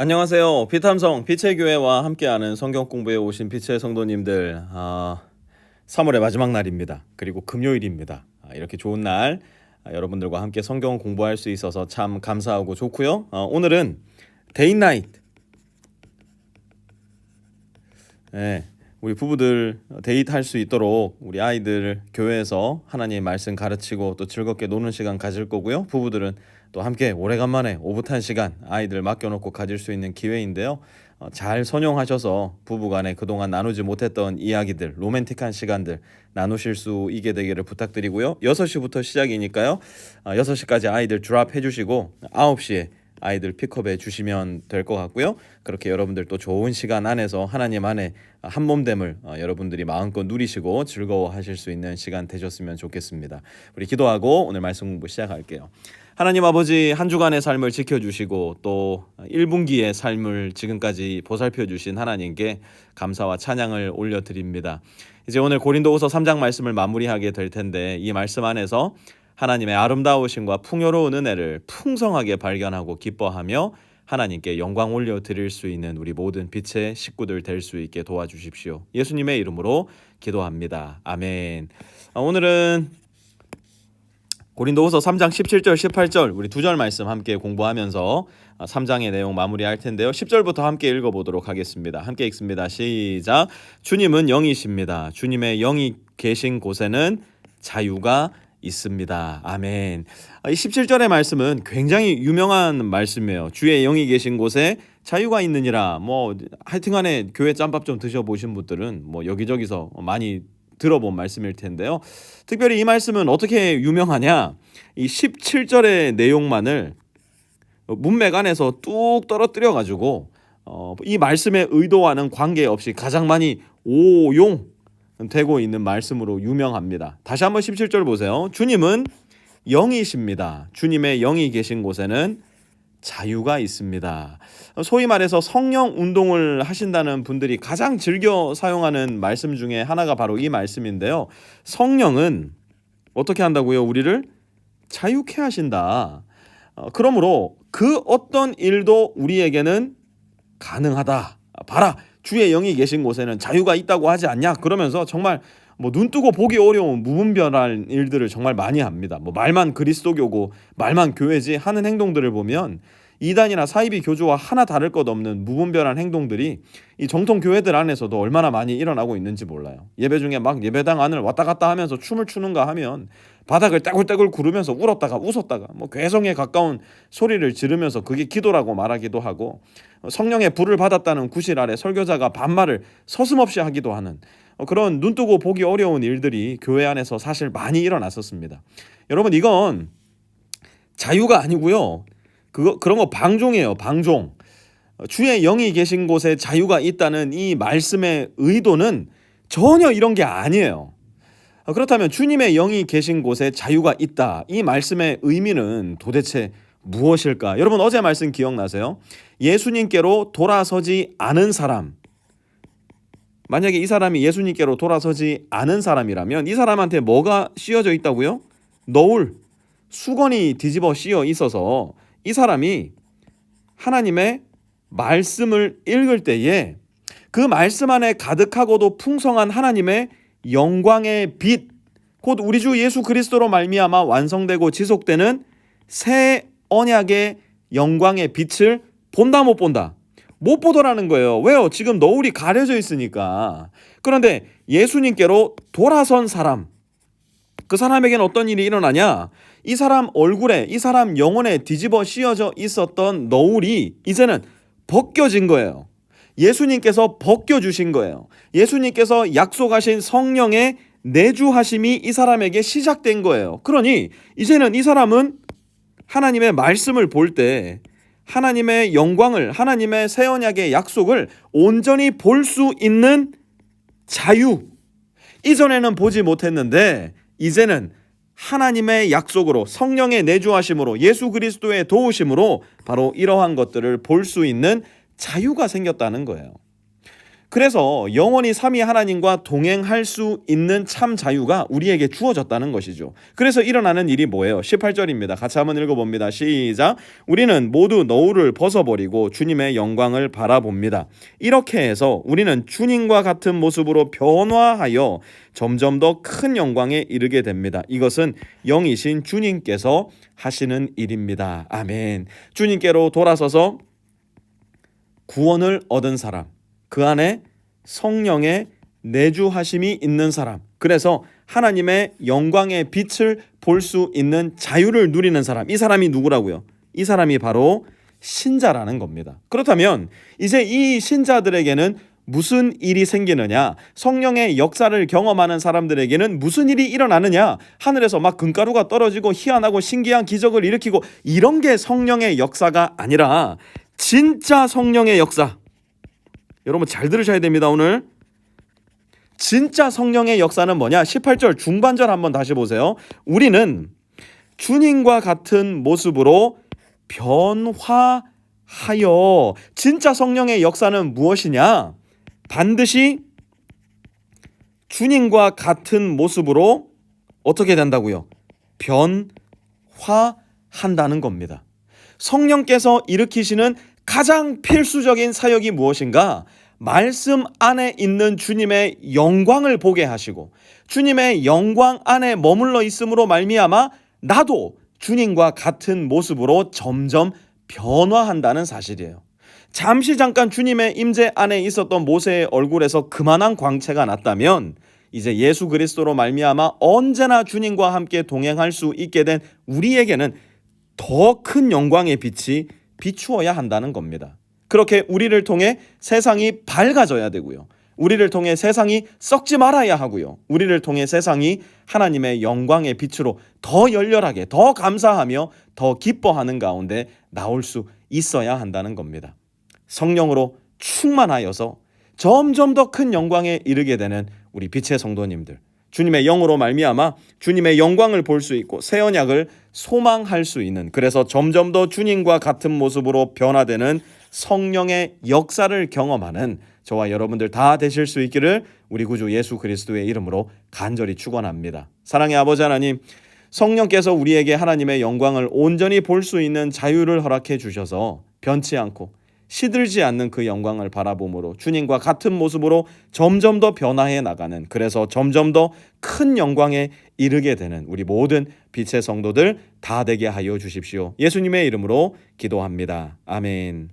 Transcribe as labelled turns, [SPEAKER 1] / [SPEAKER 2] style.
[SPEAKER 1] 안녕하세요. 피탐성 빛의 교회와 함께하는 성경 공부에 오신 빛의 성도님들. 아, 3월의 마지막 날입니다. 그리고 금요일입니다. 아, 이렇게 좋은 날 아, 여러분들과 함께 성경 공부할 수 있어서 참 감사하고 좋고요. 어, 오늘은 데이 나이트. 네, 우리 부부들 데이트 할 수 있도록 우리 아이들 교회에서 하나님 말씀 가르치고 또 즐겁게 노는 시간 가질 거고요. 부부들은 또 함께 오래간만에 오붓한 시간 아이들 맡겨놓고 가질 수 있는 기회인데요. 어, 잘 선용하셔서 부부간에 그동안 나누지 못했던 이야기들, 로맨틱한 시간들 나누실 수 있게 되기를 부탁드리고요. 6시부터 시작이니까요. 어, 6시까지 아이들 드랍 해주시고 9시에 아이들 픽업해 주시면 될 것 같고요. 그렇게 여러분들 또 좋은 시간 안에서 하나님 안에 한 몸됨을 어, 여러분들이 마음껏 누리시고 즐거워하실 수 있는 시간 되셨으면 좋겠습니다. 우리 기도하고 오늘 말씀 공부 시작할게요. 하나님 아버지 한 주간의 삶을 지켜주시고 또 1분기의 삶을 지금까지 보살펴 주신 하나님께 감사와 찬양을 올려드립니다. 이제 오늘 고린도후서 3장 말씀을 마무리하게 될 텐데 이 말씀 안에서 하나님의 아름다우심과 풍요로운 은혜를 풍성하게 발견하고 기뻐하며 하나님께 영광 올려 드릴 수 있는 우리 모든 빛의 식구들 될 수 있게 도와주십시오. 예수님의 이름으로 기도합니다. 아멘. 아, 오늘은 고린도후서 3장 17절 18절 우리 두 절 말씀 함께 공부하면서 3장의 내용 마무리할 텐데요. 10절부터 함께 읽어 보도록 하겠습니다. 함께 읽습니다. 시작. 주님은 영이십니다. 주님의 영이 계신 곳에는 자유가 있습니다. 아멘. 이 17절의 말씀은 굉장히 유명한 말씀이에요. 주의 영이 계신 곳에 자유가 있느니라. 뭐 하여튼간에 교회 짬밥 좀 드셔 보신 분들은 뭐 여기저기서 많이 들어본 말씀일 텐데요. 특별히 이 말씀은 어떻게 유명하냐? 이 17절의 내용만을 문맥 안에서 뚝 떨어뜨려 가지고 어, 이 말씀의 의도와는 관계없이 가장 많이 오용 되고 있는 말씀으로 유명합니다. 다시 한번 17절 보세요. 주님은 영이십니다. 주님의 영이 계신 곳에는 자유가 있습니다. 소위 말해서 성령 운동을 하신다는 분들이 가장 즐겨 사용하는 말씀 중에 하나가 바로 이 말씀인데요. 성령은 어떻게 한다고요? 우리를 자유케 하신다. 어, 그러므로 그 어떤 일도 우리에게는 가능하다. 봐라. 주의 영이 계신 곳에는 자유가 있다고 하지 않냐? 그러면서 정말 뭐 눈 뜨고 보기 어려운 무분별한 일들을 정말 많이 합니다. 뭐 말만 그리스도교고 말만 교회지 하는 행동들을 보면 이단이나 사이비 교주와 하나 다를 것 없는 무분별한 행동들이 이 정통 교회들 안에서도 얼마나 많이 일어나고 있는지 몰라요. 예배 중에 막 예배당 안을 왔다 갔다 하면서 춤을 추는가 하면 바닥을 떼굴떼굴 구르면서 울었다가 웃었다가 뭐 괴성에 가까운 소리를 지르면서 그게 기도라고 말하기도 하고 성령의 불을 받았다는 구실 아래 설교자가 반말을 서슴없이 하기도 하는 그런 눈뜨고 보기 어려운 일들이 교회 안에서 사실 많이 일어났었습니다. 여러분 이건 자유가 아니고요. 그거 그런 거 방종이에요. 방종. 주의 영이 계신 곳에 자유가 있다는 이 말씀의 의도는 전혀 이런 게 아니에요. 그렇다면 주님의 영이 계신 곳에 자유가 있다. 이 말씀의 의미는 도대체 무엇일까? 여러분 어제 말씀 기억나세요? 예수님께로 돌아서지 않은 사람. 만약에 이 사람이 예수님께로 돌아서지 않은 사람이라면 이 사람한테 뭐가 씌어져 있다고요? 너울, 수건이 뒤집어 씌어 있어서 이 사람이 하나님의 말씀을 읽을 때에 그 말씀 안에 가득하고도 풍성한 하나님의 영광의 빛, 곧 우리 주 예수 그리스도로 말미암아 완성되고 지속되는 새 언약의 영광의 빛을 본다 못 본다. 못 보더라는 거예요. 왜요? 지금 너울이 가려져 있으니까. 그런데 예수님께로 돌아선 사람, 그 사람에게는 어떤 일이 일어나냐? 이 사람 얼굴에, 이 사람 영혼에 뒤집어 씌어져 있었던 너울이 이제는 벗겨진 거예요. 예수님께서 벗겨주신 거예요. 예수님께서 약속하신 성령의 내주하심이 이 사람에게 시작된 거예요. 그러니 이제는 이 사람은 하나님의 말씀을 볼때 하나님의 영광을, 하나님의 새 언약의 약속을 온전히 볼 수 있는 자유. 이전에는 보지 못했는데 이제는 하나님의 약속으로 성령의 내주하심으로 예수 그리스도의 도우심으로 바로 이러한 것들을 볼 수 있는 자유가 생겼다는 거예요. 그래서 영원히 삼위 하나님과 동행할 수 있는 참 자유가 우리에게 주어졌다는 것이죠. 그래서 일어나는 일이 뭐예요? 18절입니다. 같이 한번 읽어봅니다. 시작. 우리는 모두 너울을 벗어버리고 주님의 영광을 바라봅니다. 이렇게 해서 우리는 주님과 같은 모습으로 변화하여 점점 더 큰 영광에 이르게 됩니다. 이것은 영이신 주님께서 하시는 일입니다. 아멘. 주님께로 돌아서서 구원을 얻은 사람, 그 안에 성령의 내주하심이 있는 사람, 그래서 하나님의 영광의 빛을 볼 수 있는 자유를 누리는 사람, 이 사람이 누구라고요? 이 사람이 바로 신자라는 겁니다. 그렇다면 이제 이 신자들에게는 무슨 일이 생기느냐? 성령의 역사를 경험하는 사람들에게는 무슨 일이 일어나느냐? 하늘에서 막 금가루가 떨어지고 희한하고 신기한 기적을 일으키고 이런 게 성령의 역사가 아니라 진짜 성령의 역사. 여러분 잘 들으셔야 됩니다, 오늘. 진짜 성령의 역사는 뭐냐? 18절 중반절 한번 다시 보세요. 우리는 주님과 같은 모습으로 변화하여 진짜 성령의 역사는 무엇이냐? 반드시 주님과 같은 모습으로 어떻게 된다고요? 변화한다는 겁니다. 성령께서 일으키시는 가장 필수적인 사역이 무엇인가? 말씀 안에 있는 주님의 영광을 보게 하시고 주님의 영광 안에 머물러 있음으로 말미암아 나도 주님과 같은 모습으로 점점 변화한다는 사실이에요. 잠시 잠깐 주님의 임재 안에 있었던 모세의 얼굴에서 그만한 광채가 났다면 이제 예수 그리스도로 말미암아 언제나 주님과 함께 동행할 수 있게 된 우리에게는 더 큰 영광의 빛이 비추어야 한다는 겁니다. 그렇게 우리를 통해 세상이 밝아져야 되고요. 우리를 통해 세상이 썩지 말아야 하고요. 우리를 통해 세상이 하나님의 영광의 빛으로 더 열렬하게, 더 감사하며 더 기뻐하는 가운데 나올 수 있어야 한다는 겁니다. 성령으로 충만하여서 점점 더 큰 영광에 이르게 되는 우리 빛의 성도님들. 주님의 영으로 말미암아 주님의 영광을 볼 수 있고 새 언약을 소망할 수 있는 그래서 점점 더 주님과 같은 모습으로 변화되는 성령의 역사를 경험하는 저와 여러분들 다 되실 수 있기를 우리 구주 예수 그리스도의 이름으로 간절히 축원합니다. 사랑의 아버지 하나님 성령께서 우리에게 하나님의 영광을 온전히 볼 수 있는 자유를 허락해 주셔서 변치 않고 시들지 않는 그 영광을 바라봄으로 주님과 같은 모습으로 점점 더 변화해 나가는 그래서 점점 더 큰 영광에 이르게 되는 우리 모든 빛의 성도들 다 되게 하여 주십시오. 예수님의 이름으로 기도합니다. 아멘.